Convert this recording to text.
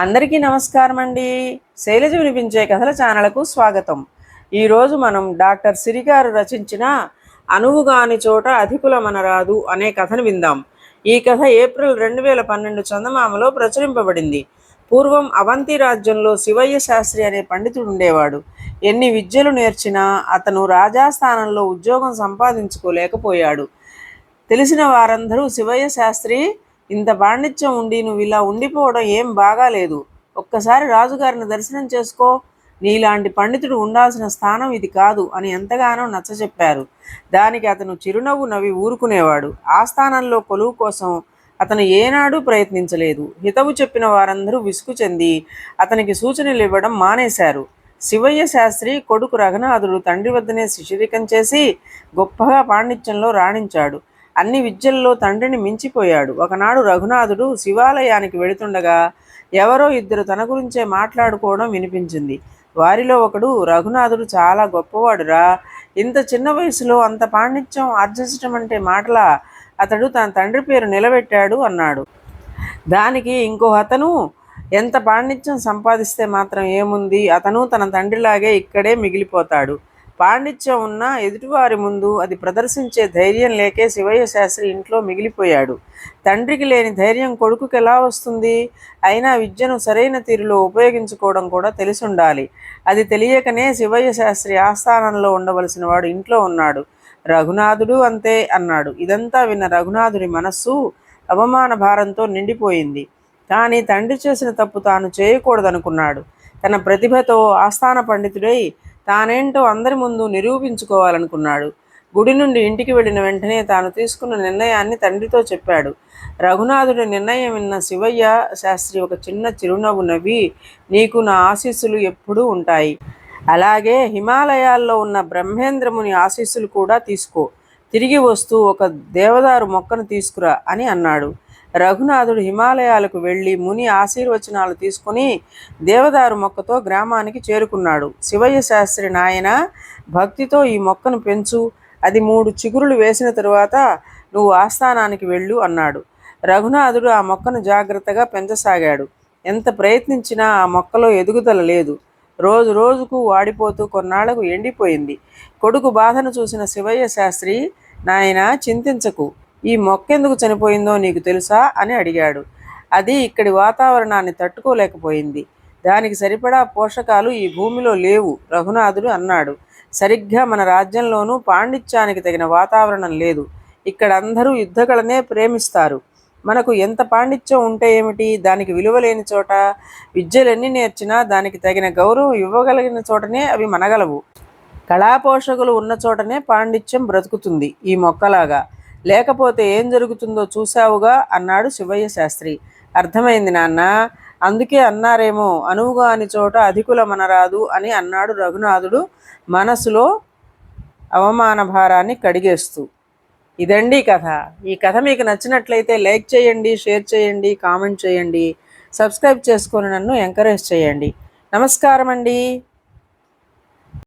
అందరికీ నమస్కారం అండి. శైలజ వినిపించే కథల ఛానళ్ళకు స్వాగతం. ఈరోజు మనం డాక్టర్ సిరిగారు రచించిన అనువుగాని చోట అధికుల మనరాదు అనే కథను విందాం. ఈ కథ ఏప్రిల్ రెండు వేల పన్నెండు చందమామలో ప్రచురింపబడింది. పూర్వం అవంతి రాజ్యంలో శివయ్య శాస్త్రి అనే పండితుడు ఉండేవాడు. ఎన్ని విద్యలు నేర్చినా అతను రాజాస్థానంలో ఉద్యోగం సంపాదించుకోలేకపోయాడు. తెలిసిన వారందరూ శివయ్య శాస్త్రి ఇంత పాండిత్యం ఉండి నువ్వు ఇలా ఉండిపోవడం ఏం బాగాలేదు. ఒక్కసారి రాజుగారిని దర్శనం చేసుకో. నీలాంటి పండితుడు ఉండాల్సిన స్థానం ఇది కాదు అని ఎంతగానో నచ్చచెప్పారు దానికి అతను చిరునవ్వు నవ్వి ఊరుకునేవాడు. ఆ స్థానంలో కొలువు కోసం అతను ఏనాడూ ప్రయత్నించలేదు. హితవు చెప్పిన వారందరూ విసుగు చెంది అతనికి సూచనలు ఇవ్వడం మానేశారు. శివయ్య శాస్త్రి కొడుకు రఘునాథుడు తండ్రి వద్దనే శిశిరికం చేసి గొప్పగా పాండిత్యంలో రాణించాడు. అన్ని విద్యల్లో తండ్రిని మించిపోయాడు. ఒకనాడు రఘునాథుడు శివాలయానికి వెళుతుండగా ఎవరో ఇద్దరు తన గురించే మాట్లాడుకోవడం వినిపించింది. వారిలో ఒకడు రఘునాథుడు చాలా గొప్పవాడురా. ఇంత చిన్న వయసులో అంత పాండిత్యం ఆర్జించడం అంటే మాటలా? అతడు తన తండ్రి పేరు నిలబెట్టాడు అన్నాడు. దానికి ఇంకో అతను ఎంత పాండిత్యం సంపాదిస్తే మాత్రం ఏముంది? అతను తన తండ్రిలాగే ఇక్కడే మిగిలిపోతాడు. పాండిత్యం ఉన్న ఎదుటివారి ముందు అది ప్రదర్శించే ధైర్యం లేకే శివయ్య శాస్త్రి ఇంట్లో మిగిలిపోయాడు. తండ్రికి లేని ధైర్యం కొడుకుకి ఎలా వస్తుంది? అయినా విద్యను సరైన తీరులో ఉపయోగించుకోవడం కూడా తెలిసి ఉండాలి అది తెలియకనే శివయ్య శాస్త్రి ఆస్థానంలో ఉండవలసిన వాడు ఇంట్లో ఉన్నాడు. రఘునాథుడు అంతే అన్నాడు. ఇదంతా విన్న రఘునాథుడి మనస్సు అవమాన భారంతో నిండిపోయింది. కానీ తండ్రి చేసిన తప్పు తాను చేయకూడదనుకున్నాడు. తన ప్రతిభతో ఆస్థాన పండితుడై తానేంటో అందరి ముందు నిరూపించుకోవాలనుకున్నాడు. గుడి నుండి ఇంటికి వెళ్ళిన వెంటనే తాను తీసుకున్న నిర్ణయాన్ని తండ్రితో చెప్పాడు. రఘునాథుడి నిర్ణయం విన్న శివయ్య శాస్త్రి ఒక చిన్న చిరునవ్వు నవ్వి నీకు నా ఆశీస్సులు ఎప్పుడూ ఉంటాయి. అలాగే హిమాలయాల్లో ఉన్న బ్రహ్మేంద్రముని ఆశీస్సులు కూడా తీసుకో. తిరిగి వస్తూ ఒక దేవదారు మొక్కను తీసుకురా అని అన్నాడు. రఘునాథుడు హిమాలయాలకు వెళ్ళి ముని ఆశీర్వచనాలు తీసుకుని దేవదారు మొక్కతో గ్రామానికి చేరుకున్నాడు. శివయ్య శాస్త్రి నాయన భక్తితో ఈ మొక్కను పెంచు అది మూడు చిగురులు వేసిన తరువాత నువ్వు ఆస్థానానికి వెళ్ళు అన్నాడు. రఘునాథుడు ఆ మొక్కను జాగ్రత్తగా పెంచసాగాడు. ఎంత ప్రయత్నించినా ఆ మొక్కలో ఎదుగుదల లేదు. రోజు రోజుకు వాడిపోతూ కొన్నాళ్ళకు ఎండిపోయింది. కొడుకు బాధను చూసిన శివయ్య శాస్త్రి నాయన చింతించకు. ఈ మొక్క ఎందుకు చనిపోయిందో నీకు తెలుసా అని అడిగాడు. అది ఇక్కడి వాతావరణాన్ని తట్టుకోలేకపోయింది. దానికి సరిపడా పోషకాలు ఈ భూమిలో లేవు రఘునాథుడు అన్నాడు. సరిగ్గా మన రాజ్యంలోనూ పాండిత్యానికి తగిన వాతావరణం లేదు. ఇక్కడ అందరూ యుద్ధకళనే ప్రేమిస్తారు. మనకు ఎంత పాండిత్యం ఉంటే ఏమిటి? దానికి విలువ లేని చోట విద్యలన్నీ నేర్చినా దానికి తగిన గౌరవం ఇవ్వగలిగిన చోటనే అవి మనగలవు. కళాపోషకులు ఉన్న చోటనే పాండిత్యం బ్రతుకుతుంది ఈ మొక్కలాగా. లేకపోతే ఏం జరుగుతుందో చూశావుగా అన్నాడు శివయ్య శాస్త్రి. అర్థమైంది నాన్న. అందుకే అన్నారేమో అనువుగా అని చోట అధికుల మనరాదు అని అన్నాడు రఘునాథుడు మనసులో అవమాన భారాన్ని కడిగేస్తూ. ఇదండి కథ. ఈ కథ మీకు నచ్చినట్లయితే లైక్ చేయండి షేర్ చేయండి కామెంట్ చేయండి. సబ్స్క్రైబ్ చేసుకొని నన్ను ఎంకరేజ్ చేయండి. నమస్కారం అండి